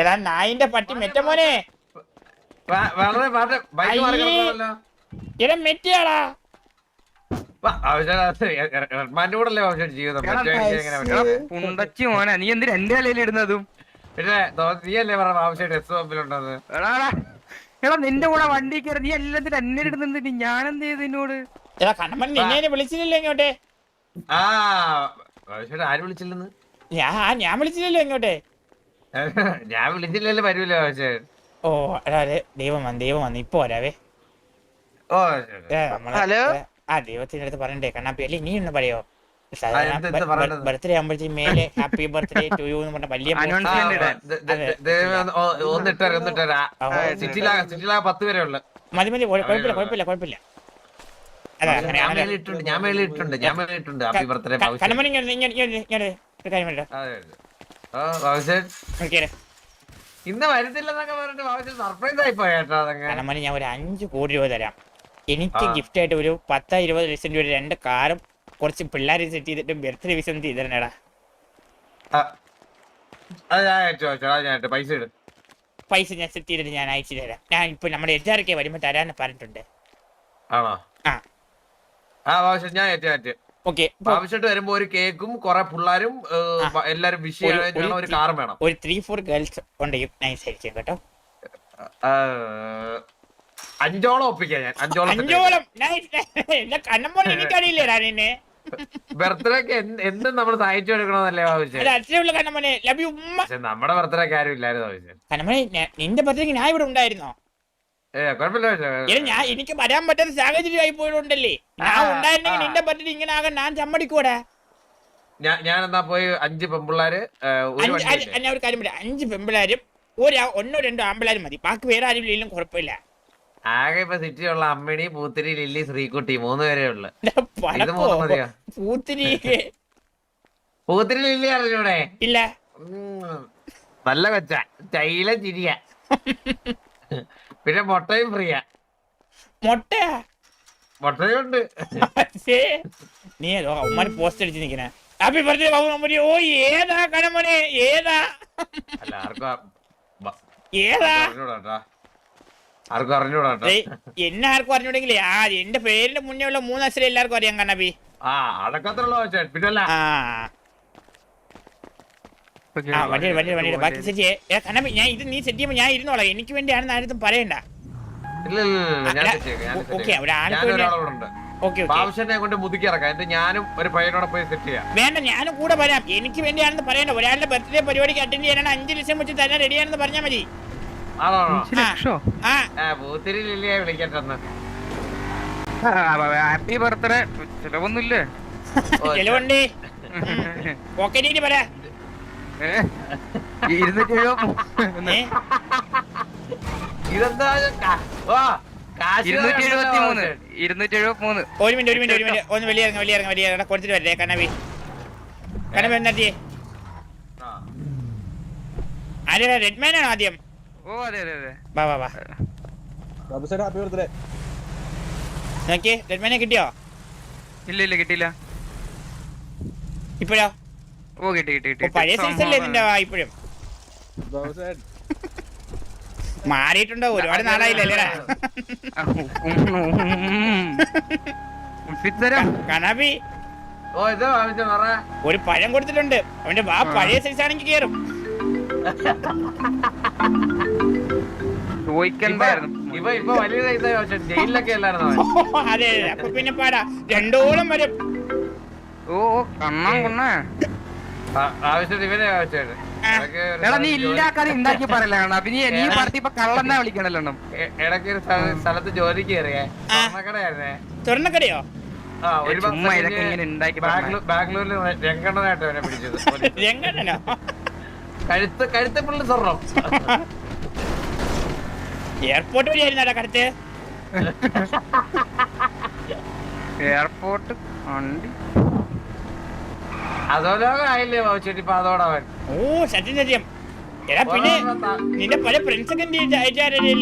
എടാ നായിന്റെ പട്ടി മെറ്റ മോനെ. വളരെ വളരെ ബൈക്ക് മാറി അയ്യേ. കിടക്കുന്നല്ലോ എടാ മെറ്റിയാടാ? പുണ്ടച്ചി മോനെ നീ എന്തിനാ എന്റെ തലയിൽ ഇടുന്നതും? പിന്നെ പറഞ്ഞ എസ് പമ്പിലുണ്ടെന്ന് എടാ എടാ, എടാ നിന്റെ കൂടെ വണ്ടി കയറി നീ എല്ലാത്തിനും എന്നെ ഇടുന്നുണ്ട് ഞാൻ എന്ത് ചെയ്തു നിന്നോട്? എടാ കണ്ണമ്മൻ നിന്നെ വിളിച്ചില്ലല്ലോ ഇങ്ങോട്ടെ. ആ ആര് വിളിച്ചില്ലെന്ന്? ഞാൻ ഞാൻ വിളിച്ചില്ലല്ലോ ഇങ്ങോട്ടെ. ഞാൻ വിളിച്ചില്ലല്ലോ വരൂല്ലോ ഓ അതെ ദൈവം വന്ന് ദൈവം വന്ന് ഇപ്പൊ വരാവേ. ഓ ഹലോ? ആ ദൈവത്തിന്റെ അടുത്ത് പറയണ്ടേ കണ്ണാപ്പി അല്ലേ നീ ഒന്ന് പറയോ? ബർത്ത്ഡേ ആകുമ്പോഴത്തേക്ക് മേലെ ഹാപ്പി ബർത്ത്ഡേ ടു യു എന്ന് പറഞ്ഞ വലിയ Announce ആ, ചെയ്യണ്ടേ? ദ- ദ- ദ- ദൈവമേ, ഒന്ന് ഓ- ഒന്നിട്ടേരാ ഒന്നിട്ടേരാ ആ, സിറ്റിയിലാകെ സിറ്റിയിലാകെ പത്ത് ഉള്ളു. മതി മതി കുഴ- കുഴപ്പമില്ല കുഴപ്പമില്ല കുഴപ്പമില്ല. ഞാൻ മേളിട്ടുണ്ട് ഞാൻ മേളിട്ടുണ്ട് ഹാപ്പി ബർത്ത്ഡേ ഇന്ന് പറഞ്ഞിട്ട് ബാബുശേട്ട് സർപ്രൈസ് ആയി ഞാൻ ഒരു അഞ്ചു കോടി രൂപ തരാം. എനിക്ക് ഗിഫ്റ്റ് ആയിട്ട് ഒരു പത്ത് ഇരുപത് ലക്ഷം രൂപ രണ്ട് കാറും കുറച്ച് പിള്ളേരെ സെറ്റ് ചെയ്തിട്ട് ബർത്ത്ഡേ വിസം ചെയ്തിരണേടാ. പൈസ പൈസ ഞാൻ സെറ്റ് ചെയ്തിട്ട് ഞാൻ അയച്ചു തരാം. ഞാൻ ഇപ്പൊ നമ്മുടെ എച്ച് ആർ കെ വരുമ്പോ തരാന്ന് പറഞ്ഞിട്ടുണ്ട്. ആണോ? ആ ഞാൻ ഓക്കെ വരുമ്പോ ഒരു കേക്കും കൊറേ പിള്ളേരും. എല്ലാരും വിഷ് ഒരു- ചെയ്യാൻ ഒരു ഒരു കാറും വേണം. ഒരു ത്രീ ഫോർ ഗേൾസ് ഉണ്ടെങ്കിൽ നൈസ് ആയിരിക്കും കേട്ടോ. അഞ്ചോളം ഒപ്പിക്കാം ഞാൻ. അഞ്ചോളം ബർത്ത്ഡേക്ക് എന്തും നമ്മൾ സഹായിച്ചു കൊടുക്കണമെന്നല്ലേ ബാബുശേട്ട് ഒരു അച്ഛനുള്ള ലവ് യു ഉമ്മ. പക്ഷെ നമ്മുടെ ബർത്ത്ഡേക്ക് ആരും ഇല്ലായിരുന്നു നിന്റെ ബർത്ത്ഡേക്ക് ഞാൻ ഇവിടെ ഉണ്ടായിരുന്നോ? ബാബുശേട്ട്. ഞാൻ എനിക്ക് വരാൻ പറ്റാത്ത സാഹചര്യമായി പോയിട്ടുണ്ടല്ലേ? ഞാൻ ഉണ്ടായിരുന്നെങ്കിൽ. നിന്റെ പറ്റി ഇങ്ങനെ ആകാൻ ഞാൻ ചമ്മടിക്കൂടെ ഞാൻ എന്നാ പോയി അഞ്ച് പെമ്പിള്ളാര് ഞാൻ ഒരു കാര്യം പറയാം. അഞ്ച് പെമ്പിളാരും ഒരു ഒന്നോ രണ്ടോ ആമ്പിളാരും മതി. ബാക്കി വേറെ ആരും ഇല്ലെങ്കിലും കുഴപ്പമില്ല. ആകെ ഇപ്പൊ സിറ്റിയുള്ള അമ്മിണി പൂത്തിരി ലില്ലി ശ്രീകുട്ടി മൂന്ന് പേരേ ഉള്ളു. പൂത്തിരി. പൂത്തിരി ലില്ലി അറിഞ്ഞൂടെ ഇല്ല. നല്ല കൊച്ച. ചൈല ചിരിയ. പിന്നെ മുട്ടയും ഫ്രീയാ. മുട്ട മുട്ടയുണ്ട്. നീ ഉമ്മാൻ പോസ്റ്റ് അടിച്ച് നിക്കണേ ഹാപ്പി ബർത്ത്ഡേ ബാബു മമ്മൂരി ഓ ഏതാ കണമോനെ ഏതാ? അല്ല ആർക്കും. ആർക്കും എന്നെ ആർക്കും അറിഞ്ഞൂടെങ്കിലേ ആ എന്റെ പേരിന്റെ മുന്നേ ഉള്ള മൂന്ന് അക്ഷരം എല്ലാവർക്കും അറിയാം കണ്ണബി ആ പക്ഷേ പിന്നല്ല. ആ വണ്ടി വണ്ടി വണ്ടി ബാക്കി സെറ്റ് ചെയ്യേ. ഏ ഞാൻ ഇത് നീ സെറ്റ് ചെയ്യുമ്പോ ഞാൻ ഇരുന്നോളാം. എനിക്ക് വേണ്ടിയാണെന്ന് ആരും പറയണ്ട. set ഒരാൾക്ക് ഞാൻ വേണ്ടി- ഓക്കെ ഓക്കെ. ഞാനും ഒരു പയ്യനോടെ പോയി സെറ്റ് ചെയ്യാം. വേണ്ട ഞാനും കൂടെ വരാം. എനിക്ക് വേണ്ടിയാണെന്ന് പറയണ്ട. ഒരാളുടെ ബർത്ത്ഡേ പരിപാടിക്ക് അറ്റൻഡ് ചെയ്യാനാണ് അഞ്ച് ലക്ഷം വെച്ച് തരാൻ റെഡിയാണെന്ന് പറഞ്ഞാൽ മതി. Happy birthday ചെലവൊന്നുമില്ലേ? ചെലവുണ്ട്. പോക്കറ്റിട്ട് പറ. ഏ? ഇരുന്നൂറ്റി? ഇതെന്താ? മൂന്ന് ഒരു മിനിറ്റ് ഒരു മിനിറ്റ് ഒരു മിനിറ്റ്. ഒന്ന് വെളിയിറങ്ങ വെളിയിറങ്ങ വെളിയിറങ്ങ കൊടുത്തിട്ട് വരേ കണ്ണവി കണ്ണവി എന്നാത്തിയേ ആ. ആരെടാ റെഡ്മാൻ ആണോ ആദ്യം? ഓ അതെ അതെ അതെ. വാ വാ വാ. ബാബുസേട്ടാ ഹാപ്പി ബർത്ത്ഡേ നോക്കിയേ റെഡ്മാനെ കിട്ടിയോ? ഇല്ല ഇല്ല കിട്ടിയില്ല. ഇപ്പോഴോ? ഓ കിട്ടി കിട്ടി പഴയ സൈസ് അല്ലേ വാ ഇപ്പോഴും. മാറിയിട്ടുണ്ടോ ഒരുപാട് നാളായില്ലേ പറ. ഒരു പഴം കൊടുത്തിട്ടുണ്ട്. അവന്റെ വാ പഴയ സൈസ് ആണെങ്കിൽ കേറും. അതെ. അപ്പൊ പിന്നെ പാടാ. രണ്ടോളം വരും. ഓ ഓ, കണ്ണാൻ കൊണ്ണേ. എടാ നീ ഇല്ലാക്കാതെ ഉണ്ടാക്കി പറയല കണ്ണാ അപ്പൊ നീ നീ പറഞ്ഞ ഇപ്പൊ കള്ളന്നാ വിളിക്കണല്ലോ ഇടയ്ക്ക് ഒരു സ്ഥലത്ത് ജോലിക്ക് കയറിയേ. സ്വർണക്കടയോ? ബാംഗ്ലൂരിൽ രംഗണ്ണനായിട്ട് അവനെ പിടിച്ചത്. രംഗനോ കഴുത്ത് കഴുത്ത് പുള്ളി സ്വർണം. എയർപോർട്ട് വഴിയായിരുന്നടാ കടത്ത് എയർപോർട്ട് വണ്ടി. ബാബുച്ചേട്ടി ഇപ്പൊ ഓ സത്യം സത്യം. എടാ പിന്നെ നിന്റെ പല ഫ്രണ്ട്സ് ഒക്കെ എന്ത് അയച്ചാരല്ലേ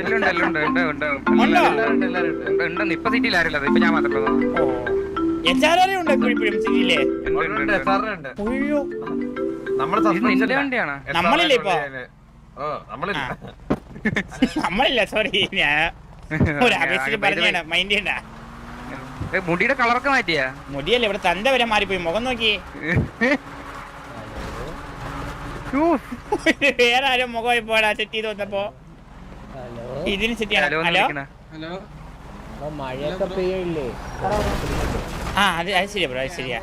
എല്ലാം ഉണ്ട് ഉണ്ട് ഉണ്ട്. ഉണ്ട്? എല്ലാവരും ഉണ്ട് എല്ലാവരും ഉണ്ട് ഉണ്ട്. ഉണ്ട് ഇപ്പൊ സിറ്റിയിൽ ആരില്ല ഇപ്പൊ ഞാൻ മാത്രമേ. ഓ എച്ച് ആർ ആർ ഉണ്ടോ ഇപ്പോഴും ഇപ്പോഴും സിറ്റിയിലെ ഉണ്ട്, ഉണ്ട്. അയ്യോ. നമ്മളില്ലേ ഇപ്പൊ? നമ്മളില്ല. നമ്മളില്ല സോറി ഞാൻ ഒരു ആവേശത്തിൽ പറഞ്ഞാണ് മൈൻഡ് ചെയ്യണ്ട. മുടിയുടെ കളറൊക്കെ മാറ്റിയാ? മുടിയല്ലേ ഇവിടെ തന്റെ വരെ മാറിപ്പോയി. മുഖം നോക്കി. വേറാരും വേറെ ആരും മുഖം ഇപ്പോഴാ സെറ്റ് ചെയ്ത് വന്നപ്പോ. ഇതിന് സെറ്റ് ഹലോ ചെയ്യണം എന്ന് ഹലോ. വിളിക്കണ. മഴയൊക്കെ പെയ്യല്ലേ ആ അത് അത് ശരിയാ ബ്രോ അത് ശരിയാ.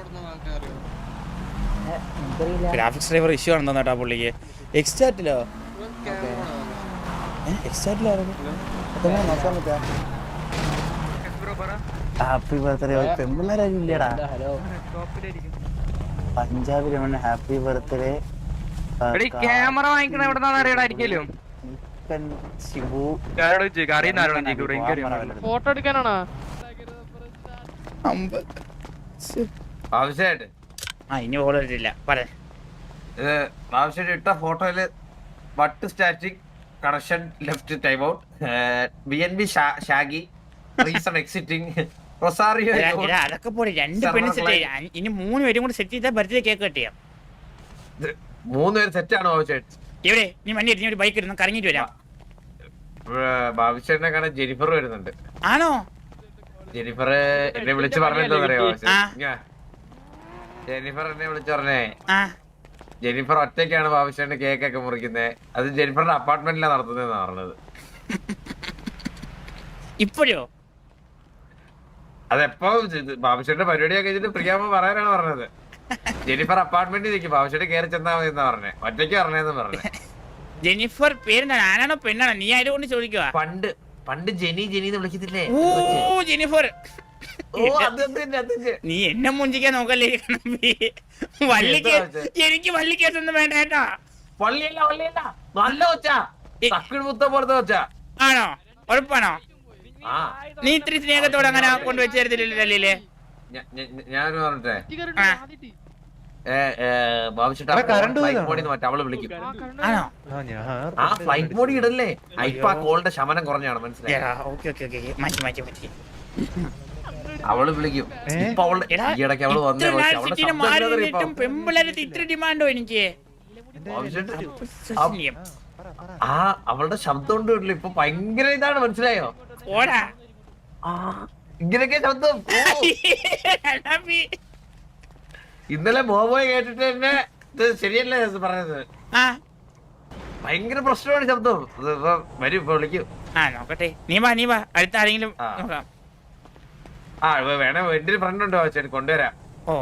ഗ്രാഫിക്സ് ഡ്രൈവർ ഇഷ്യൂ ആണെന്ന് തോന്നട്ടോ പുള്ളിക്ക്. എക്സ്റ്റാറ്റിലോ? എക്സ്റ്റാറ്റിലോ നോക്കാൻ പറ്റാ. ഹാപ്പി ബർത്ത്ഡേ പെമ്പിള്ളേരും ഇല്ലടാ. പഞ്ചാബിൽ അവന് ഹാപ്പി ബർത്ത്ഡേ ക്യാമറ വാങ്ങിക്കണ എവിടെ നിന്നാണ് ശിവു. ഫോട്ടോ എടുക്കാനാണോ? ആവശ്യമായിട്ട് ആ ഇനി ഇട്ടില്ല. ആവശ്യമായിട്ട് ഇട്ട ഫോട്ടോയിൽ വട്ട് static connection left time out. B N B Shagi reason exiting. Rosario അതൊക്കെ പോരെ. രണ്ട് പെണ്ണ് സെറ്റ്. ഇനി മൂന്ന് പേരും കൂടെ സെറ്റ് ചെയ്താൽ ബർത്ത്ഡേ കേക്ക് കട്ട് ചെയ്യാം മൂന്ന് പേര് സെറ്റാണോ ആവശ്യമായിട്ട് ഇവിടെ നീ വണ്ടി എടുത്ത് ഒരു ബൈക്ക് ഇരുന്ന് കറങ്ങിട്ട് വരാം. ഭാവിച്ചേട്ടനെ കാണാൻ ജെനിഫർ വരുന്നുണ്ട്. ആണോ? ജെനിഫർ എന്നെ വിളിച്ചു പറഞ്ഞോ. ജെനിഫർ എന്നെ വിളിച്ചു പറഞ്ഞേ. ആ. ജെനിഫർ ഒറ്റയ്ക്കാണ് ഭാവിച്ചേട്ടന് കേക്ക് ഒക്കെ മുറിക്കുന്നത് അത് ജെനിഫറിന്റെ അപ്പാർട്ട്മെന്റിലാണ് നടത്തുന്നത് പറഞ്ഞത്. ഇപ്പോഴോ? അതെപ്പോ ബാബുശ്ശേരിന്റെ പരിപാടിയൊക്കെ കഴിഞ്ഞിട്ട് പ്രിയാമ്മ പറയാനാണ് പറഞ്ഞത്. ജെനിഫർ അപ്പാർട്ട്മെന്റിൽ നിൽക്കും ബാബുശ്ശേരി കയറി ചെന്നാ മതി എന്നാ പറഞ്ഞേ. ഒറ്റയ്ക്ക് പറഞ്ഞതെന്ന് പറഞ്ഞു. ജെനിഫർ പേരെന്താണ് ആരാണോ പെണ്ണാണോ? നീ ആയതുകൊണ്ട് ചോദിക്കുക പണ്ട് പണ്ട് ജെനി ജെനി എന്ന് വിളിക്കത്തില്ലേ? ഓ ജെനിഫർ നീ എന്നെ മുഞ്ചിക്കാൻ നോക്കല്ലേ. വള്ളിക്ക് എനിക്ക് വള്ളിക്കേസൊന്നും വേണ്ട കേട്ടോ. വള്ളിയല്ല വള്ളിയല്ല. നല്ല ഒച്ച മുത്ത പോലത്തെ ഒച്ച ആണോ? ഉറപ്പാണോ? ആ. നീ ഇത്തിരി സ്നേഹത്തോടെ അങ്ങനെ ആ. ഏ ഏ ഫ്ലൈറ്റ് മോഡിൽ നിന്ന് മറ്റേ അവൾ വിളിക്കും. ആണോ? ആ ഫ്ലൈറ്റ് മോഡി ഇടല്ലേ? ആ, ഇപ്പൊ ആ കോളിന്റെ ശമനം കുറഞ്ഞാണ് മനസ്സിലായി? എടാ ഓക്കെ ഓക്കെ ഓക്കെ മാറ്റി മാറ്റി മാറ്റി. അവൾ വിളിക്കും. ഇപ്പൊ അവൾ വന്നേ ഇത്ര നാൾ അവളുടെ ഇത്ര ഡിമാൻഡോ എനിക്ക്? ആ അവളുടെ ശബ്ദം കൊണ്ട് വിടില്ല ഇപ്പൊ ഭയങ്കര ഇതാണ് മനസ്സിലായോ? ഓടാ ഇങ്ങനെയൊക്കെ ശബ്ദം. ഇന്നലെ മോബോയ് കേട്ടിട്ട് തന്നെ ഇത് ശരിയല്ലേ പറഞ്ഞത്. ഭയങ്കര പ്രശ്നമാണ് ശബ്ദം. ഇപ്പൊ വരും ഇപ്പൊ വിളിക്കും. ആ നോക്കട്ടെ. നീ വാ നീ വാ. അടുത്ത ആരെങ്കിലും. നോക്കാം. ആ വേണേ എന്റെ ഒരു ഫ്രണ്ട് ഉണ്ടോ? ചേട്ടൻ കൊണ്ടുവരാം. ഓ.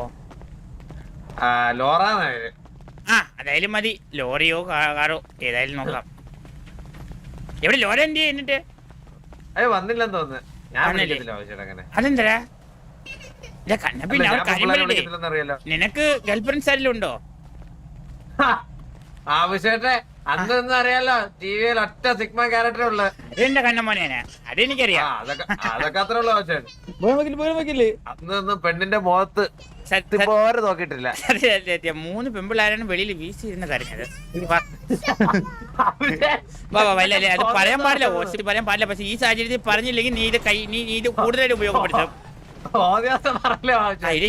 ആ ലോറ ആ അതായാലും മതി. ലോറിയോ കാറോ ഏതായാലും നോക്കാം. എവിടെ ലോറ എന്ത് എന്നിട്ട്? അയ്യോ വന്നില്ലെന്ന് തോന്നുന്നു. ഞാൻ വന്നില്ലേ? വിളിക്കത്തില്ല അതെന്തരാ ഇല്ല കാര്യം പറയട്ടെ വിളിക്കത്തില്ലെന്ന് അറിയാലോ. നിനക്ക് ഗേൾഫ്രണ്ട്സ് ആരെങ്കിലും ഉണ്ടോ? ആവശ്യട്ടെ അന്നൊന്നും അറിയാലോ ടിവിയിൽ ഒറ്റ സിഗ്മ ക്യാരക്ടറേ ഉള്ളു. എന്റെ കണ്ണമോനെ ആ അതെനിക്കറിയാം അതൊക്കെ അത്ര ഉള്ള ഉള്ളു ആവശ്യം പോയാൻ വെക്കില്ല പോയാൻ വെക്കില്ലേ അന്നൊന്നും പെണ്ണിന്റെ മുഖത്ത് സത്യം നോക്കിട്ടില്ല സത്യം. മൂന്ന് പെമ്പിളാരാണ് വെളിയിൽ വീശിയിരുന്ന് കരഞ്ഞത് വാ, വാ, വാ, വാ, ഇല്ല, ഇല്ല, അത് പറയാൻ പാടില്ല ഓസിറ്റ് പറയാൻ പാടില്ല. പക്ഷെ ഈ സാഹചര്യത്തിൽ പറഞ്ഞില്ലെങ്കിൽ നീ ഇത് കൈ നീ ഇത് കൂടുതലായിട്ട് ഉപയോഗപ്പെടുത്തും.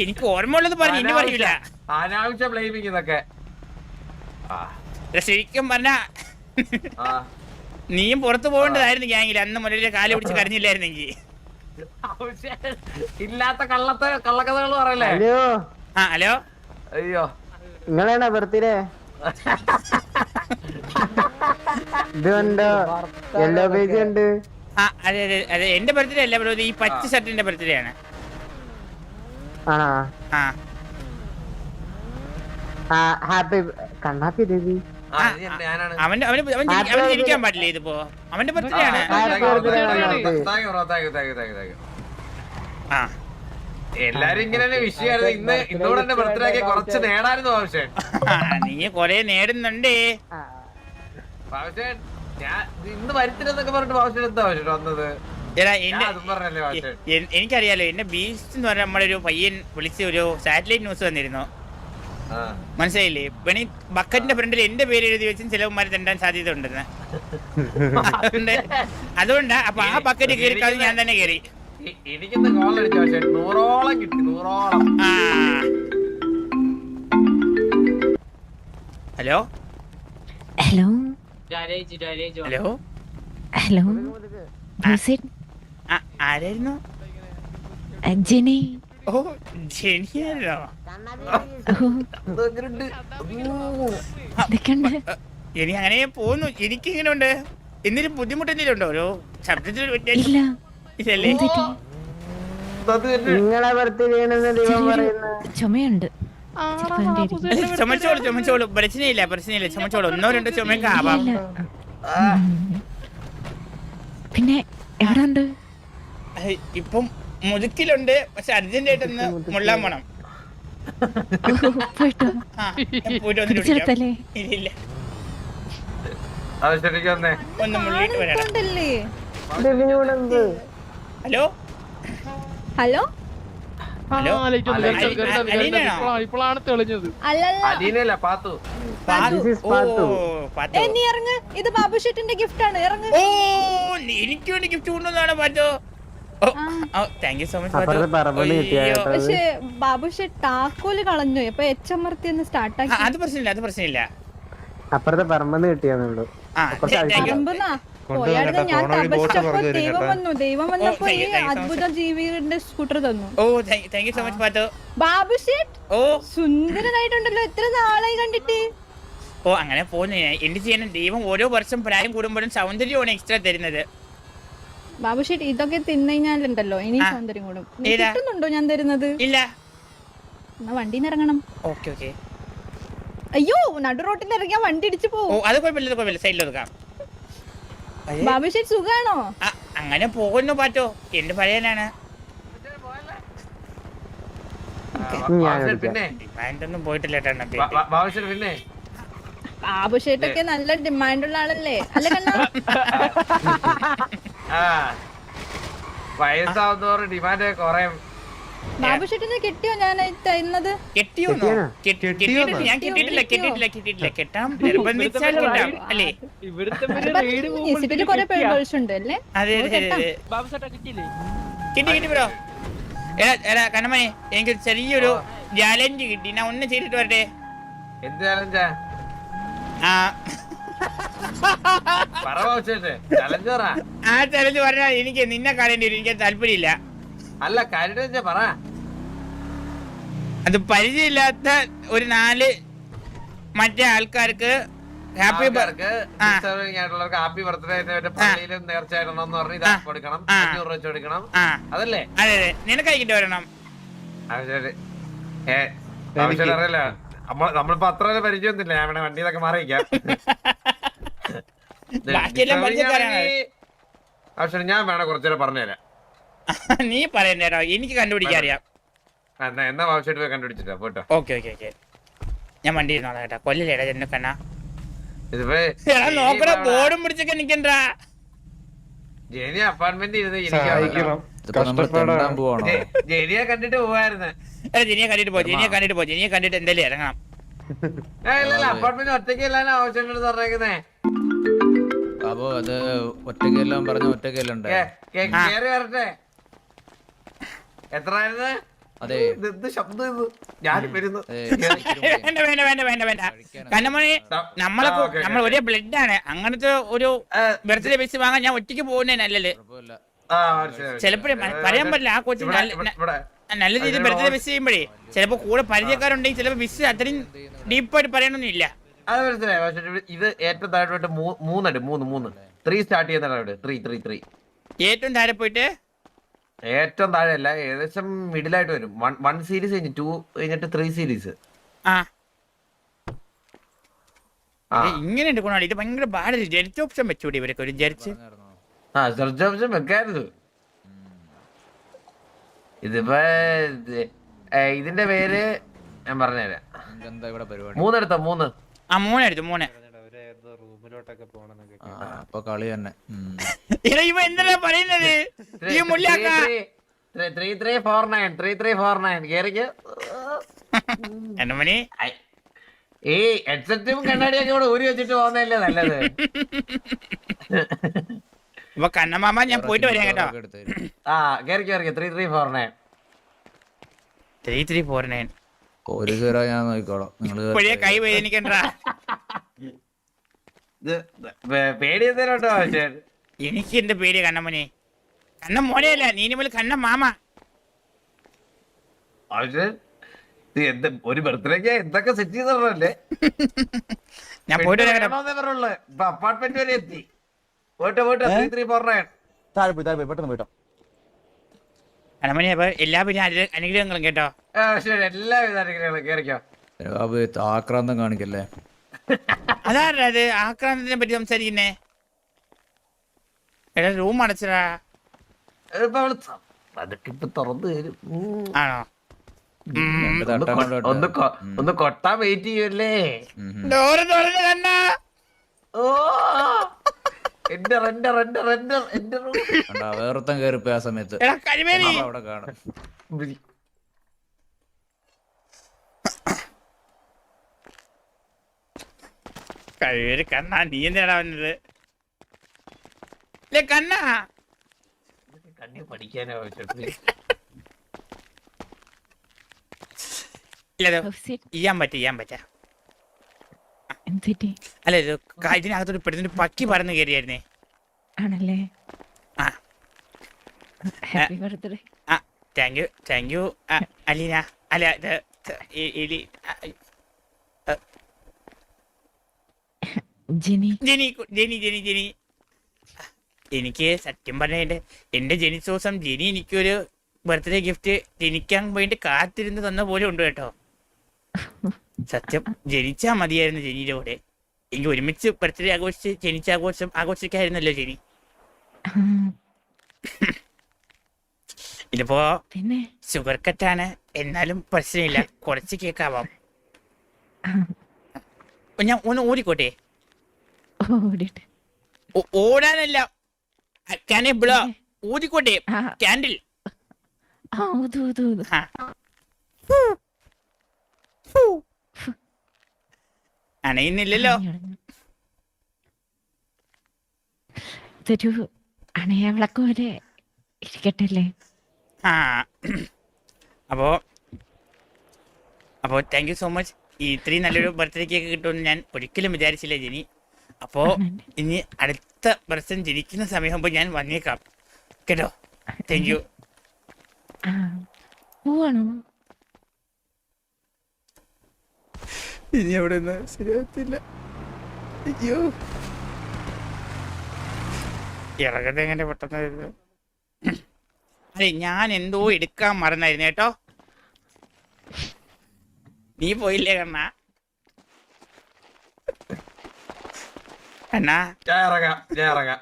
എനിക്ക് ഓർമ്മ ഉള്ളത് പറഞ്ഞു ഇനി പറയൂല. അനാവശ്യ ബ്ലെയിമിങ് ഇതൊക്കെ. ശരിക്കും പറഞ്ഞ ആ. നീയും പുറത്തു പോകേണ്ടതായിരുന്നു ഗ്യാങ്ങിൽ അന്ന് മുരളിയുടെ കാൽ പിടിച്ച് കരഞ്ഞില്ലായിരുന്നെങ്കിൽ ഇല്ലാത്ത കള്ളത്തെ കള്ളക്കഥകൾ പറയല്ലേ? ഹലോ. ആ ഹലോ? അയ്യോ. നിങ്ങളാണോ ബർത്ത്ഡേ? ഇതുണ്ട്? യെല്ലോ പേജ് ഉണ്ട്. ആ അതെ അതെ അതെ. എന്റെ ബർത്ത്ഡേ അല്ല ബ്രോ. ഈ പച്ച ഷർട്ടിന്റെ ബർത്ത്ഡേ ആണ്. ആണോ? ആ ഹാപ്പി കണ്ണാപ്പി ദേവി. അവന്റെ അവന് അവൻ ജനി- അവന് ജനിക്കാൻ പാടില്ല ഇതിപ്പോ അവന്റെ ബർത്ത്ഡേ ആണ് ആ, എല്ലാരും ഇങ്ങനെ തന്നെ വിഷയമായിരുന്നു ഇന്ന് ഇന്നോട് എന്റെ ബർത്ത്ഡേ കുറച്ച് നേടായിരുന്നു ആവശ്യം ആ, നീ കൊറേ നേടുന്നുണ്ടേ ആവശ്യം ഞാൻ ഇന്ന് പറഞ്ഞിട്ട് എന്താ ആവശ്യം വന്നത് എടാ ഞാൻ എന്നെ അതും പറഞ്ഞല്ലേ ആവശ്യം എ- എനിക്കറിയാലോ എന്നെ ബീസ്റ്റ് എന്ന് പറഞ്ഞ നമ്മുടെ ഒരു പയ്യൻ വിളിച്ച് ഒരു സാറ്റലൈറ്റ് ന്യൂസ് വന്നിരുന്നു. മനസ്സിലായില്ലേ? പണി ബക്കറ്റിന്റെ ഫ്രണ്ടിൽ എന്റെ പേര് എഴുതി വെച്ചും ചിലവന്മാർ തെണ്ടാൻ സാധ്യത ഉണ്ടെന്ന് അതുകൊണ്ട് അതുകൊണ്ടാ അപ്പൊ ആ ബക്കറ്റ് കയറി ഞാൻ തന്നെ കയറി. പക്ഷെ നൂറോളം കിട്ടി നൂറോളം. ഹലോ? ഹലോ? ഹലോ? ഹലോ? ആരായിരുന്നു? ജെനി. ഓ ഇനി അങ്ങനെ പോകുന്നു എനിക്ക് ഇങ്ങനെ ഉണ്ട്. എന്തിനും ബുദ്ധിമുട്ട് എന്തെങ്കിലും ഉണ്ടോ ഒരു ശബ്ദത്തിൽ ഇല്ലല്ലേ. നിങ്ങളെ ചുമയുണ്ട്. ചുമച്ചോളൂ ചുമച്ചോളൂ. പ്രശ്നമില്ല പ്രശ്നമില്ല. ചുമച്ചോളൂ. ഒന്നോ രണ്ടോ ചുമയൊക്കെ ആവാം. പിന്നെ എവിടെ ഉണ്ട് ഇപ്പം മുതുക്കിലുണ്ട് പക്ഷെ അർജന്റായിട്ട് ഒന്ന് മുള്ളാൻ പോണം. ആ ഞാൻ പോയിട്ട് വന്നിട്ട് വിളിക്കാം പിടിച്ചെടുത്തല്ലേ ഇല്ല അത് ശരിക്കും വന്നേ ഒന്ന് മുള്ളിട്ട് വരണം ഉണ്ടല്ലേ ഇതിനോടെന്ത് ഹലോ? ഹലോ? ഹലോ? അലീനാണോ ഇപ്പോഴാണ് തെളിഞ്ഞത്. അല്ലല്ല. അലീനല്ല പാത്തു. This is ഓ പാത്തു. പാത്തു. ഏ, നീ ഇറങ്ങ്. ഇത് ബാബു ഷെട്ടിന്റെ ഗിഫ്റ്റ് ആണ്. ഇറങ്ങ്. ഓ നീ- എനിക്ക് വേണ്ടി ഗിഫ്റ്റ് കൊണ്ടുവന്നാണ് പാത്തോ? താക്കോൽ കളഞ്ഞു. അപ്പൊ എച്ച് അമർത്തി ഒന്ന് സ്റ്റാർട്ട് അത് പ്രശ്നമില്ല അത് പ്രശ്നമില്ല. അപ്പുറത്തെ പറമ്പെന്ന്? കിട്ടിയാന്നുള്ളൂ സ്കൂട്ടർ തന്നു. സുന്ദരനായിട്ടുണ്ടല്ലോ. എത്ര നാളായി കണ്ടിട്ട്. ഓ അങ്ങനെ പോകുന്നു എന്ത് ചെയ്യണം ദൈവം ഓരോ വർഷം പ്രായം കൂടുമ്പോഴും സൗന്ദര്യമാണ് എക്സ്ട്രാ തരുന്നത്. ബാബു ഷെട്ട് ഇതൊക്കെ തിന്നുകഴിഞ്ഞാലുണ്ടല്ലോ ഇനി. സൗന്ദര്യം കൂടും. കിട്ടുന്നുണ്ടോ ഞാൻ തരുന്നത്? ഇല്ല. എന്നാ വണ്ടിന്ന് ഇറങ്ങണം. Okay okay. അയ്യോ നടു റോട്ടിൽ ഇറങ്ങിയാ വണ്ടി ഇടിച്ചു പോവും. അത് കുഴപ്പമില്ല കുഴപ്പമില്ല. സൈഡിൽ ഒതുക്കാം. സുഖാണോ? അങ്ങനെ പോകുന്നു പാറ്റോ. എന്റെ പഴയനാണ്. പിന്നെ? ഡിമാൻഡൊന്നും പോയിട്ടില്ല കേട്ടോ അണ്ണാ. ബ- ബ- പിന്നെ? ബാബു ഷെട്ടൊക്കെ നല്ല ഡിമാൻഡുള്ള ആളല്ലേ? അല്ല കണ്ണാ? ഡിമാൻഡ് കൊറേ കിട്ടിയോ? ഞാൻ കെട്ടിയോന്നോ ഞാൻ കെട്ടാം നിർബന്ധിച്ചാൽ കെട്ടാം അല്ലേ? കുറെ അതെ അതെ കിട്ടി കിട്ടി ബ്രോ. എടാ എടാ കണ്ണമണി എനിക്ക് ചെറിയൊരു ചാലഞ്ച് കിട്ടി. ഞാൻ ഒന്ന് ചെയ്തിട്ട് വരട്ടെ? എന്ത് ചാലഞ്ചാ ആ. ആ ചലഞ്ച് പറഞ്ഞാൽ എനിക്ക് നിന്നെ കാണേണ്ടി വരും എനിക്ക് താല്പര്യമില്ല. അല്ല കാര്യം പറ? അത് പരിചയമില്ലാത്ത ഒരു നാല് മറ്റേ ആൾക്കാർക്ക് ഹാപ്പി ഹാപ്പി ബർത്ത്ഡേ പള്ളിയിലും നേർച്ച ഇടണം എന്ന് പറഞ്ഞ് ഇത് കൊടുക്കണം. ആ. അഞ്ഞൂറ് വെച്ച് കൊടുക്കണം. ആ. അതല്ലേ? അതെ അതെ. നിനക്ക് അയക്കിട്ട് വരണം. അറിയില്ല നമ്മളിപ്പോ അത്ര പരിചയമൊന്നുമില്ല ഞാൻ വേണേ ഇതൊക്കെ മാറിയിക്കാം. ആവശ്യം ഞാൻ വേണേ കുറച്ചുകൂടെ പറഞ്ഞുതരാം. നീ പറയുന്നേരോ എനിക്ക് കണ്ടുപിടിക്കാൻ അറിയാം. എന്നാ ആവശ്യമായിട്ട് പോയി കണ്ടുപിടിച്ചിട്ടാ പോട്ടോ ഓക്കെ ഓക്കെ ഓക്കെ. ഞാൻ വണ്ടി ഇരുന്നോളാം കേട്ടോ. കൊല്ലില്ലേടാ എന്നെ കണ്ണാ എടാ നോക്കടാ ബോർഡും പിടിച്ചൊക്കെ നിക്കണ്ടാ? ജെനി അപ്പാർട്ട്മെന്റ് ഇരുന്ന് ജെനിയെ കണ്ടിട്ട് പോവായിരുന്നു. എടാ ജെനിയെ കണ്ടിട്ട് പോ ജെനിയെ കണ്ടിട്ട് പോ ജെനിയെ കണ്ടിട്ട് എന്തായാലും ഇറങ്ങണം. പറഞ്ഞേക്കുന്നേ അപ്പോ അത് പറഞ്ഞ വരട്ടെ. അതെ. ഇത് എന്ത് ശബ്ദം ഇത്? ഞാനും വരുന്നു. അതെ, വേണ്ട വേണ്ട വേണ്ട വേണ്ട വേണ്ട. കണ്ണമണി നമ്മളൊക്കെ ആ, നമ്മൾ ഒരേ ബ്ലഡ് ആണ് അങ്ങനത്തെ ഒരു ബർത്ത്ഡേ ബേസ് വാങ്ങാൻ ഞാൻ ഒറ്റയ്ക്ക് പോകുന്നതിനല്ലേ ചെലപ്പോഴേ പറയാൻ പറ്റില്ല ആ കൊച്ചു ഇവിടെ- നല്ല രീതിയിൽ ബർത്ത്ഡേ ഓ- ചെയ്യുമ്പോഴേ ചിലപ്പോ കൂടെ പരിചയക്കാരുണ്ടെങ്കിൽ ചിലപ്പോ മിസ് അത്രയും ഡീപ്പായിട്ട് പറയണമെന്നില്ല അത് മനസ്സിലായി. പക്ഷെ ഇത് ഏറ്റവും താഴോട്ട് മൂന്നുണ്ട് മൂന്ന് മൂന്ന്. ത്രീ സ്റ്റാർട്ട് ചെയ്യുന്ന ത്രീ ത്രീ ത്രീ ഏറ്റവും താഴെ പോയിട്ട്? ഏറ്റവും താഴെ അല്ല ഏകദേശം മിഡിലായിട്ട് വരും. വൺ സീരീസ് കഴിഞ്ഞു ടു കഴിഞ്ഞിട്ട് ത്രീ സീരീസ് ഇങ്ങനെ ഇത് ഭയങ്കര ബാഡ് ജെറിച്ച് ഓപ്ഷൻ വെച്ചൂടെ ഇവരൊക്കെ. ഒരു ജെറിച്ച് ആ ജെർജ് ഓപ്ഷൻ വെക്കായിരുന്നു. ഇതിപ്പോ ഇതിന്റെ പേര് ഞാൻ പറഞ്ഞുതരാം. മൂന്നെടുത്തോ ഇവിടെ പരിപാടി? മൂന്നെടുത്ത മൂന്ന്? ആ മൂന്നെടുത്തു മൂന്ന്. ആ, അപ്പൊ കളി തന്നെ. ഉം. ഇതാ ഇവ എന്താ പറയുന്നത്? ഈ മുല്ലാക്ക. Three three four nine three three four nine കേറിക്ക്. ഈ ഹെഡ്സെറ്റും കണ്ണാടിയൊക്കെ ഊരി വെച്ചിട്ട് പോകുന്നതല്ലേ നല്ലത്? അപ്പൊ കണ്ണമാമ ഞാൻ പോയിട്ട് വരാം കേട്ടോ. ആ കേറി കേറി three three four nine three three four nine ഒരു കയറാ ഞാൻ നോക്കിക്കോളാം. ഇപ്പോഴേ കൈ വേദനിക്കണ്ടാ. ഇത് പേടി എന്തേലുണ്ടോ പക്ഷേ എനിക്ക് എന്റെ പേര് കണ്ണമ്മനെ കണ്ണ മോനെയല്ല നീ മുതൽ കണ്ണ മാമ ഒരു ബർത്ത്ഡേക്ക് എന്തൊക്കെ സെറ്റ് ചെയ്തല്ലേ ഞാൻ പോയിട്ട് അപ്പാർട്ട്മെന്റ് വരെ എത്തി. പോയിട്ട് പോയിട്ട് ത്രീ ത്രീ ഫോർ നയൻ താഴെ പോയി താഴെ പോയി പെട്ടെന്ന് പോയിട്ടോ കണ്ണമ്മനെ അപ്പൊ എല്ലാ പിന്നെ അനുഗ്രഹങ്ങളും കേട്ടോ? ശരി എല്ലാവിധ അനുഗ്രഹങ്ങളും കേറിക്കോ. ബാബു ആക്രാന്തം കാണിക്കല്ലേ? അതാരാ അത് ആക്രാന്തത്തിനെ പറ്റി സംസാരിക്കുന്നേ? എടാ റൂം അടച്ചടാ. ഇപ്പൊ അവൾ ത- പതുക്കെ ഇപ്പൊ തുറന്നു തരും. ഉം. ആണോ? രണ്ട് ഒന്ന് തട്ടം കൊ- ഒന്ന് കൊ- ഒന്ന് കൊട്ടാൻ വെയിറ്റ് ചെയ്യല്ലേ ഡോറ് തുറന്ന് കണ്ണ. ഓ എന്റെ റെന്റെ റെന്റെ റെന്റെ എന്റെ വേർത്തം കയറിപ്പോ ആ സമയത്ത്. എടാ കരിമേനി! നമ്മൾ അവിടെ കാണാം. കഴിവേര് നീ എന്തിനാ വന്നത്? ലേ കണ്ണ? കണ്ണി പഠിക്കാനോ. ഇല്ല ഇത് ഹൗസിൽ ചെയ്യാൻ പറ്റും ചെയ്യാൻ പറ്റാ എന്തിട്ടി അല്ല ഇത് ക- ഇതിനകത്തൊരു പെടുന്നൊരു പക്കി പറന്ന് കയറിയായിരുന്നേ. ആണല്ലേ? ആ. ഹാപ്പി ബർത്ത്ഡേ ആ thank you thank you Aleena. അല്ല ഇത് ത- എ- എലി ആ, ജിനി. ജെനി കു- ജെനി ജെനി ജെനി. എനിക്ക് സത്യം പറഞ്ഞ എന്റെ ജനിച്ച ദിവസം ജെനി എനിക്കൊരു ബർത്ത്ഡേ ഗിഫ്റ്റ് ജനിക്കാൻ വേണ്ടി കാത്തിരുന്ന് തന്ന പോലെ ഉണ്ട് കേട്ടോ. സത്യം ജനിച്ചാ മതിയായിരുന്നു ജനിയുടെ കൂടെ. എനിക്ക് ഒരുമിച്ച് ബർത്ത്ഡേ ആഘോഷിച്ച് ജനിച്ച ആഘോഷം ആഘോഷിക്കായിരുന്നല്ലോ ജനി. ഇതിപ്പോ ഷുഗർ കട്ടാണ് എന്നാലും പ്രശ്നമില്ല. കുറച്ച് കേക്കാവാം. ഞാൻ ഒന്ന് ഓടിക്കോട്ടെ? ഓടിട്ട് ഓടാനല്ല. ക്യാനെ ബ്ലോ ഊതിക്കോട്ടെ ക്യാൻഡിൽ ആ. ഊതു ഊതു. അണയുന്നില്ലല്ലോ അണഞ്ഞു. ഇതൊരു അണയ വിളക്ക് പോലെ ഇരിക്കട്ടല്ലേ? ആ അപ്പോ അപ്പോ താങ്ക് യു സോ മച്ച് ഈ ഇത്രയും നല്ലൊരു ബർത്ത്ഡേ കേക്ക് കിട്ടുമെന്ന് ഞാൻ ഒരിക്കലും വിചാരിച്ചില്ല ജെനി. അപ്പോ ഇനി അടുത്ത വർഷം ജനിക്കുന്ന സമയമാകുമ്പോൾ ഞാൻ വന്നേക്കാം. കേട്ടോ? താങ്ക് യു പോവാണോ? ഇനി അവിടെ നിന്ന് ശരിയാകത്തില്ല അയ്യോ. ഇറങ്ങട്ടെ എങ്ങനെ പെട്ടെന്ന് വരുന്നത്? അതെ ഞാൻ എന്തോ എടുക്കാൻ മറന്നായിരുന്നു കേട്ടോ. നീ പോയില്ലേ കണ്ണ? കണ്ണാ? ഞാൻ ഇറങ്ങാം ഞാൻ ഇറങ്ങാം.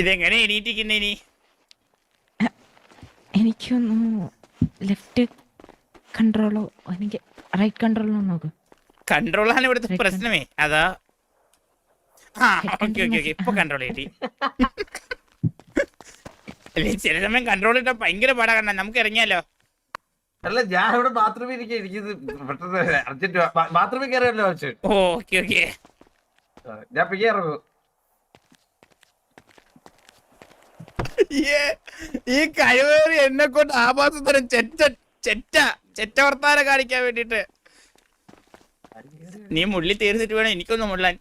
ഇതെങ്ങനെ എണീറ്റിക്കുന്നേ ഇനി എനിക്കൊന്നും ലെഫ്റ്റ് കൺട്രോളോ എനിക്ക് റൈറ്റ് കൺട്രോളോ നോക്ക്. കൺട്രോളാണ് ഇവിടുത്തെ. പ്രശ്നമേ. അതാ. ആ Right ഓക്കെ ഓക്കെ ഓക്കെ. ഇപ്പൊ control. കൺട്രോൾ കിട്ടി. അല്ലേ ചില സമയം കൺട്രോൾ ഇട്ടാ ഭയങ്കര പാടാ. നമുക്ക് ഇറങ്ങിയാലോ? അല്ല ഞാൻ ഇവിടെ ബാത്റൂമിൽ ഇരിക്കുക എനിക്കിത് പെട്ടെന്ന് അർജന്റ് ബാത്റൂമിൽ കയറിയല്ലോ ഓക്കെ ഓക്കെ. ഞാൻ പിന്നെ ഇറങ്ങൂ. ഈ കഴിവേറി എന്നെ കൊണ്ട് ആഭാസത്തരം ചെറ്റ ചെറ്റ ചെറ്റ വർത്താനം കാണിക്കാൻ വേണ്ടിട്ട്. നീ മുള്ളി തീർന്നിട്ട് വേണം എനിക്കൊന്ന് മുള്ളാൻ.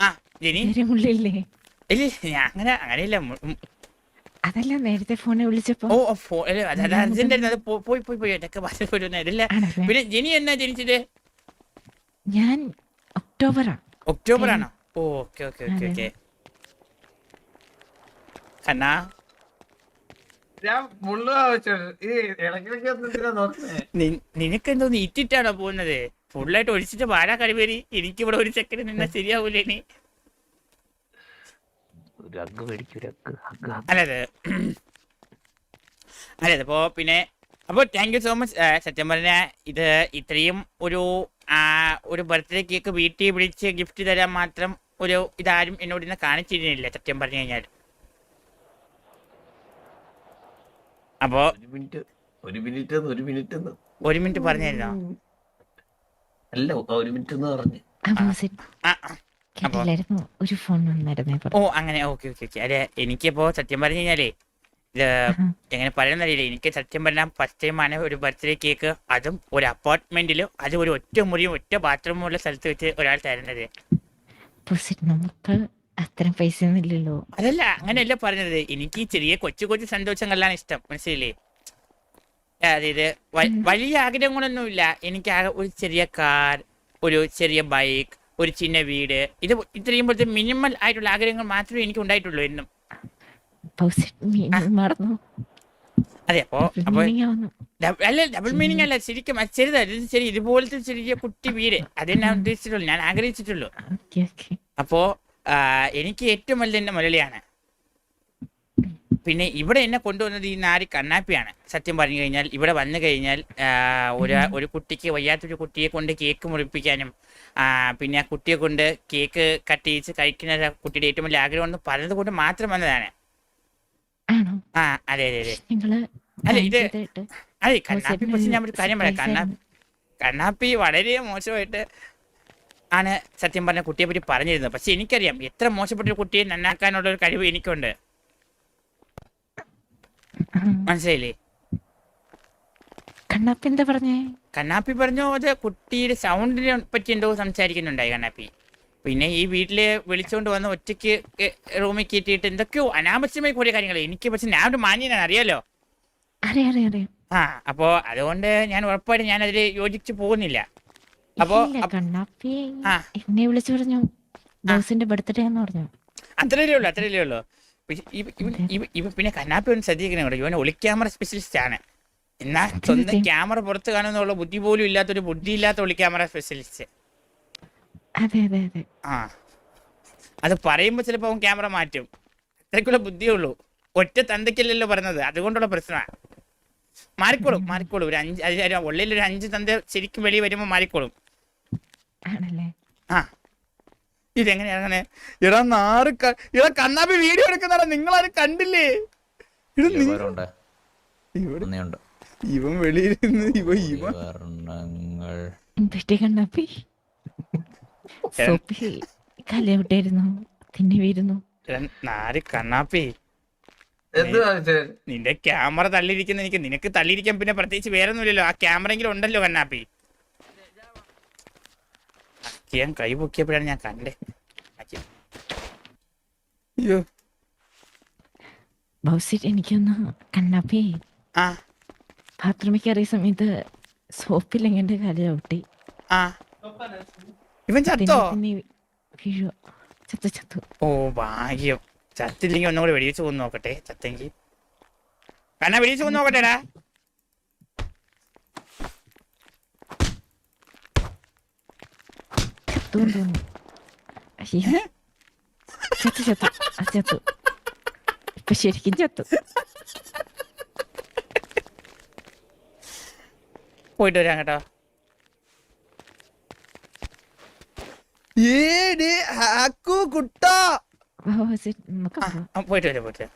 ആ ജെനി. മുള്ളില്ലേ? ഇല്ല ഞാൻ അങ്ങനെ അങ്ങനെയില്ല. അതല്ല നേരത്തെ ഫോണിൽ വിളിച്ചപ്പോ ഓ ഓ, ഫോ അല്ല, അത് അത് അർജന്റ് ആയിരുന്നു. അത് പോ- പോയി പോയി പോയി. എന്റെ ഭാഷ പോയി ഇല്ല പിന്നെ ജെനി എന്നാ ജനിച്ചത്? ഞാൻ ഒക്ടോബറാ. ഒക്ടോബർ ആണോ ഓ ഓക്കെ ഓക്കെ ഓക്കെ. ഓക്കെ. കണ്ണാ ഞാൻ മുള്ളു ആവശ്യം ഈ ഇടയ്ക്കിടയ്ക്ക് ഒന്ന് എന്തിനാ നോക്കുന്നേ നി- നിനക്ക് എന്തോന്ന് ഇറ്റിട്ടാണോ പോകുന്നത്? ഫുള്ളായിട്ട് ഒഴിച്ചിട്ട് വാരാ കഴിവേരി എനിക്ക് ഇവിടെ ഒരു സെക്കൻഡ് നിന്നാ ശരിയാവൂലേ നീ അല്ലത്. അല്ലത് അപ്പോ പിന്നെ അപ്പോൾ താങ്ക് യു സോ മച്ച് സത്യം പറഞ്ഞ ഇത് ഇത്രയും ഒരു ഒരു ബർത്ത്ഡേ കേക്ക് വീട്ടിൽ വിളിച്ച് ഗിഫ്റ്റ് തരാൻ മാത്രം ഒരു ഇതാരും എന്നോട് ഇന്ന് കാണിച്ചിരുന്നില്ല സത്യം പറഞ്ഞു കഴിഞ്ഞാൽ അപ്പോ ഒരു മിനിറ്റ് ഒരു മിനിറ്റ് ഒരു മിനിറ്റ് പറഞ്ഞായിരുന്നോ അല്ല ഒരു മിനിറ്റ് എന്ന് പറഞ്ഞു ഒരു ഫോൺ ഓ അങ്ങനെ ഓക്കെ ഓക്കെ ഓക്കെ. അതെ എനിക്കിപ്പോ സത്യം പറഞ്ഞു കഴിഞ്ഞാലേ ഇത് എങ്ങനെ പറയുന്നറിയില്ല എനിക്ക് സത്യം പറഞ്ഞാൽ ഫസ്റ്റ് ടൈം ആണ് ഒരു ബർത്ത്ഡേ കേക്ക് അതും ഒരു അപ്പാർട്ട്മെന്റിൽ അതും ഒരു ഒറ്റ മുറിയും ഒറ്റ ബാത്റൂമും ഉള്ള സ്ഥലത്ത് വെച്ച് ഒരാൾ തരുന്നത്. നമുക്ക് അത്രയും പൈസ ഒന്നും ഇല്ലല്ലോ. അതല്ല അങ്ങനെയല്ല പറഞ്ഞത്. എനിക്ക് ഈ ചെറിയ കൊച്ചു കൊച്ചു സന്തോഷങ്ങളാണ് ഇഷ്ടം. മനസ്സിലില്ലേ അതായത് വ- വലിയ ആഗ്രഹങ്ങളൊന്നുമില്ല എനിക്ക് ആകെ ഒരു ചെറിയ കാർ ഒരു ചെറിയ ബൈക്ക് ഒരു ചിന്ന വീട്. ഇത് ഇത്രയും പോലത്തെ മിനിമൽ ആയിട്ടുള്ള ആഗ്രഹങ്ങൾ മാത്രമേ എനിക്ക് ഉണ്ടായിട്ടുള്ളൂ എന്നും. മീനിങ് മറന്നു. അതെ അപ്പോ അപ്പൊ മീനിങ് ആവുന്നു. ഡബ- അല്ല ഡബിൾ മീനിങ് അല്ല ശരിക്കും അത് ചെറുതാ. ഇത് ശരി ഇതുപോലത്തെ ചെറിയ കുട്ടി വീട്. അതേ ഞാൻ ഉദ്ദേശിച്ചിട്ടുള്ളൂ. ഞാൻ ആഗ്രഹിച്ചിട്ടുള്ളൂ. Okay okay. അപ്പോ ആ, എനിക്ക് ഏറ്റവും വലുത് എന്റെ മുരളിയാണ് പിന്നെ ഇവിടെ എന്നെ കൊണ്ടുവന്നത് ഈ നാരി കണ്ണാപ്പിയാണ്. സത്യം പറഞ്ഞു കഴിഞ്ഞാൽ ഇവിടെ വന്നു കഴിഞ്ഞാൽ ഒരു ഒരു കുട്ടിക്ക് വയ്യാത്തൊരു കുട്ടിയെ കൊണ്ട് കേക്ക് മുറിപ്പിക്കാനും പിന്നെ ആ കുട്ടിയെ കൊണ്ട് കേക്ക് കട്ട് ചെയ്ത് കഴിക്കുന്ന കുട്ടിയുടെ ഏറ്റവും വലിയ ആഗ്രഹം പറഞ്ഞത് കൊണ്ട് മാത്രം വന്നതാണ്. ആ അതെ അതെ അതെ. അതെ ഇത് അതെ കണ്ണാപ്പി കുറിച്ച് പക്ഷെ ഞാൻ ഒരു കാര്യം പറയാം. കണ്ണാപ്പി കണ്ണാപ്പി വളരെ മോശമായിട്ട് ആണ് സത്യം പറഞ്ഞ കുട്ടിയെ പറ്റി പറഞ്ഞിരുന്നത്. പക്ഷെ എനിക്കറിയാം. എത്ര മോശപ്പെട്ട ഒരു കുട്ടിയെ നന്നാക്കാനുള്ള ഒരു കഴിവ് എനിക്കുണ്ട്. മനസ്സിലായില്ലേ? കണ്ണാപ്പി എന്താ പറഞ്ഞേ? കണ്ണാപ്പി പറഞ്ഞു? അത് കുട്ടിയുടെ സൗണ്ടിനെ പറ്റി എന്തോ സംസാരിക്കുന്നുണ്ടായി കണ്ണാപ്പി. പിന്നെ ഈ വീട്ടിൽ വിളിച്ചോണ്ട് വന്ന് ഒറ്റയ്ക്ക് റൂമിൽ കയറ്റിയിട്ട് എന്തൊക്കെയോ അനാവശ്യമായി കൂടിയ കാര്യങ്ങൾ എനിക്ക് പക്ഷെ ഞാൻ ഒരു മാന്യനാണ്. അറിയാലോ? അറിയാം അറിയാം അറിയാം. ആ അപ്പോ അതുകൊണ്ട് ഞാൻ ഉറപ്പായിട്ടും ഞാൻ അതിൽ യോജിച്ച് പോകുന്നില്ല. അപ്പോ കണ്ണാപ്പി എന്നെ വിളിച്ചു പറഞ്ഞു. ബോസിന്റെ ബർത്ത്ഡേ എന്ന് പറഞ്ഞു. അത്രയല്ലേ ഉള്ളൂ അത്രയല്ലേ ഉള്ളൂ. ഇവ- പിന്നെ കണ്ണാപ്പി ഒന്ന് ശ്രദ്ധിക്കണം കേട്ടോ. ഇവൻ ഒളി ക്യാമറ സ്പെഷ്യലിസ്റ്റ് ആണ്. എന്നാ സ്വന്തം ക്യാമറ പുറത്ത് കാണുന്നുള്ള ബുദ്ധി പോലും ഇല്ലാത്തൊരു ബുദ്ധിയില്ലാത്ത ഒളി ക്യാമറ സ്പെഷ്യലിസ്റ്റ് അതെ അതെ അതെ. ആ. അത് പറയുമ്പോൾ ചിലപ്പോൾ അവൻ ക്യാമറ മാറ്റും. അത്രയ്ക്കുള്ള ബുദ്ധിയേ ഉള്ളൂ. ഒറ്റ തന്തയ്ക്കല്ലല്ലോ പറഞ്ഞത്. അതുകൊണ്ടുള്ള പ്രശ്നമാണ് മാറിക്കോളും മാറിക്കോളും. ഒരു അഞ്ച് ഉള്ളിൽ ഒരു അഞ്ച് തന്ത ശരിക്കും വെളി വരുമ്പോൾ മാറിക്കോളും. ആണല്ലേ? ആ. ഇതെങ്ങനെയാണ് ഇടാ നാറ് എടാ കണ്ണാപ്പി വീഡിയോ എടുക്കുന്നടാ നിങ്ങളാരും കണ്ടില്ലേ? ഇത് ഇവൻ വെളിയിലിരുന്ന് ഇവ ഇവ കണ്ണാപ്പി? സോപ്പി കലവിട്ടായിരുന്നു തിന്നെ വീരുന്നു എടാ, നാര് കണ്ണാപ്പി. നിന്റെ ക്യാമറ തള്ളിയിരിക്കുന്ന എനിക്ക് നിനക്ക് തള്ളിയിരിക്കാൻ പിന്നെ പ്രത്യേകിച്ച് വേറെ ഒന്നുമില്ലല്ലോ ആ ക്യാമറയെങ്കിലും ഉണ്ടല്ലോ കണ്ണാപ്പി. ഞാൻ കൈ പൊക്കിയപ്പോഴാണ് ഞാൻ കണ്ടേ അയ്യോ ബൗസിറ്റ് എനിക്കൊന്ന് കണ്ണപ്പേ ആ ബാത്റൂമിൽ കയറിയ സമയത്ത് സോപ്പിൽ എങ്ങനെ കല ചവിട്ടി ആ ഇവൻ പിന്നെ ചത്തോ പിന്നെ വീഴുക ചത്തു ചത്തു ഓ ഭാഗ്യം ചത്തില്ലെങ്കിൽ ഒന്നും കൂടെ വെടിവെച്ച് പോകുന്നു നോക്കട്ടെ ചത്തെങ്കിൽ കണ്ണ വെടിവെച്ച് പോകുന്നു നോക്കട്ടെടാ ചത്തു എന്ന് തോന്നുന്നു അയ്യോ ചത്തു ചത്തു അത് ചത്തു ഇപ്പൊ ശരിക്കും ചത്തു പോയിട്ട് വരാം കേട്ടോ ഏടി ഹാക്കു കുട്ടാ ബൗസിറ്റ് നമുക്ക് ആ, പോവാം. ആ, പോയിട്ട് വരാം പോയിട്ട് വരാം